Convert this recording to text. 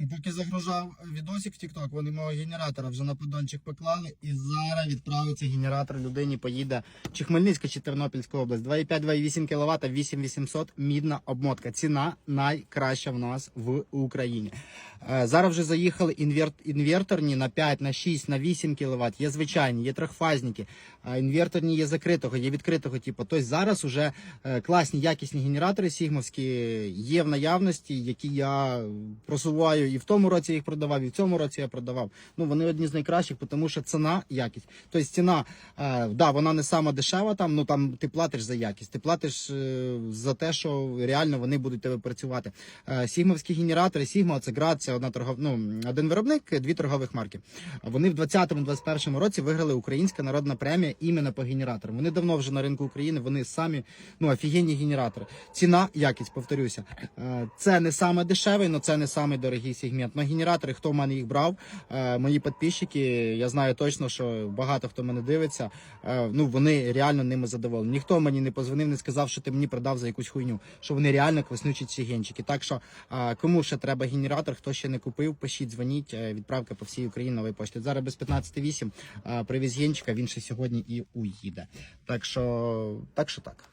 І Поки загружав відосик в TikTok, вони мого генератора вже на поддончик поклали. І зараз відправиться генератор людині, поїде чи Хмельницька, чи Тернопільська область. 2,5-2,8 кВт, 8800 мідна обмотка. Ціна найкраща в нас в Україні. Е, Зараз вже заїхали інверт, інверторні на 5, на 6, на 8 кВт. Є звичайні, є трьохфазніки. А інверторні є закритого, є відкритого типу. Тобто зараз уже е, класні якісні генератори сігмовські є в наявності, які я просуваю і в тому році їх продавав, і в цьому році я продавав. Ну вони одні з найкращих, тому що ціна, якість. Тобто ціна, е, да, вона не сама дешева, там ну там ти платиш за якість, ти платиш е, за те, що реально вони будуть тебе працювати. Е, Сігмовські генератори, Сігма, це град, це одна торгов... ну, один виробник, дві торгових марки. Вони в 2020-2021 році виграли Українська народна премія іменно по генераторам. Вони давно вже на ринку України, вони самі ну офігенні генератори. Ціна, якість, повторюся. Е, Це не саме дешевий, але це не саме дорогий сегмент. Но генератори, хто в мене їх брав, е, мої підписчики, я знаю точно, що багато хто мене дивиться. е, Ну вони реально ними задоволені. Ніхто мені не позвонив, не сказав, що ти мені продав за якусь хуйню. Що вони реально класнючі ці генчики. Так що е, кому ще треба генератор, хто ще не купив, пишіть, дзвоніть. Відправка по всій Україні нової пошти. Зараз без 15.8 е, привіз генчика. Він ще сьогодні і уїде. Так що, так що так.